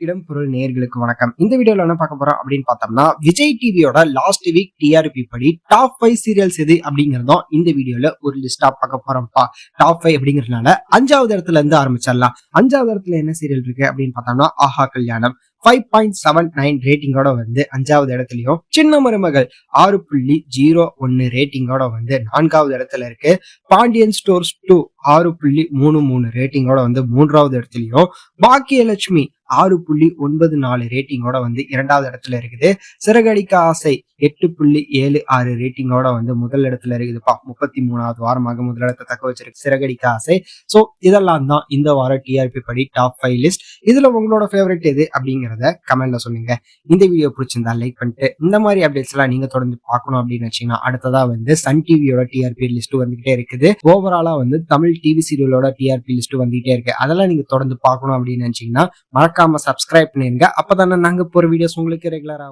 இடம் பொருள் நேர்களுக்கு வணக்கம். இந்த வீடியோல என்ன பார்க்க போறோம் அப்படின்னு பார்த்தோம்னா விஜய் டிவியோட லாஸ்ட் வீக் டிஆர்பி படி டாப் ஃபைவ் சீரியல்ஸ் எது அப்படிங்கறதும் இந்த வீடியோல ஒரு லிஸ்டா பார்க்க போறோம்ப்பா. டாப் ஃபைவ் அப்படிங்கறதுனால அஞ்சாவது இடத்துல இருந்து ஆரம்பிச்சிடலாம். அஞ்சாவது இடத்துல என்ன சீரியல் இருக்கு அப்படின்னு பார்த்தோம்னா Aaha Kalyanam. Five point seven nine ரேட்டிங்கோட வந்து அஞ்சாவது இடத்துலையும் சின்ன மருமகள் ஆறு புள்ளி ஜீரோ ஒன்னு ரேட்டிங்கோட வந்து நான்காவது இடத்துல இருக்கு. பாண்டியன் ஸ்டோர்ஸ் டூ ஆறு புள்ளி மூணு மூணு ரேட்டிங்கோட வந்து மூன்றாவது இடத்துலயும் பாக்கியலட்சுமி ஆறு புள்ளி ஒன்பது நாலு ரேட்டிங்கோட வந்து இரண்டாவது இடத்துல இருக்குது. சிறகடிக்க ஆசை எட்டு புள்ளி ஏழு ஆறு ரேட்டிங்கோட வந்து முதல் இடத்துல இருக்குதுப்பா. முப்பத்தி மூணாவது வாரமாக முதலிடத்தை தக்க வச்சிருக்கு. சிறகடிக்க ஆசை. ஸோ இதெல்லாம் தான் இந்த வாரம் டிஆர்பி படி டாப் ஃபைவ் லிஸ்ட் இதுல உங்களோட ஃபேவரட் எது அப்படிங்கிறத கமெண்ட்ல சொல்லுங்க. இந்த வீடியோ பிடிச்சிருந்தா லைக் பண்ணிட்டு இந்த மாதிரி அப்டேட்ஸ் எல்லாம் நீங்க தொடர்ந்து பார்க்கணும் அப்படின்னு வச்சீங்கன்னா அடுத்ததா வந்து சன் டிவியோட டிஆர்பி லிஸ்ட் வந்துகிட்டே இருக்குது. ஓவராலா வந்து தமிழ் டிவி சீரியலோட டிஆர்பி லிஸ்ட் வந்துகிட்டே இருக்கு. அதெல்லாம் நீங்க தொடர்ந்து பார்க்கணும் அப்படின்னு நினைச்சீங்கன்னா மறக்காம சப்ஸ்கிரைப் பண்ணிருங்க. அப்பதானே நாங்க போற வீடியோஸ் உங்களுக்கு ரெகுலராக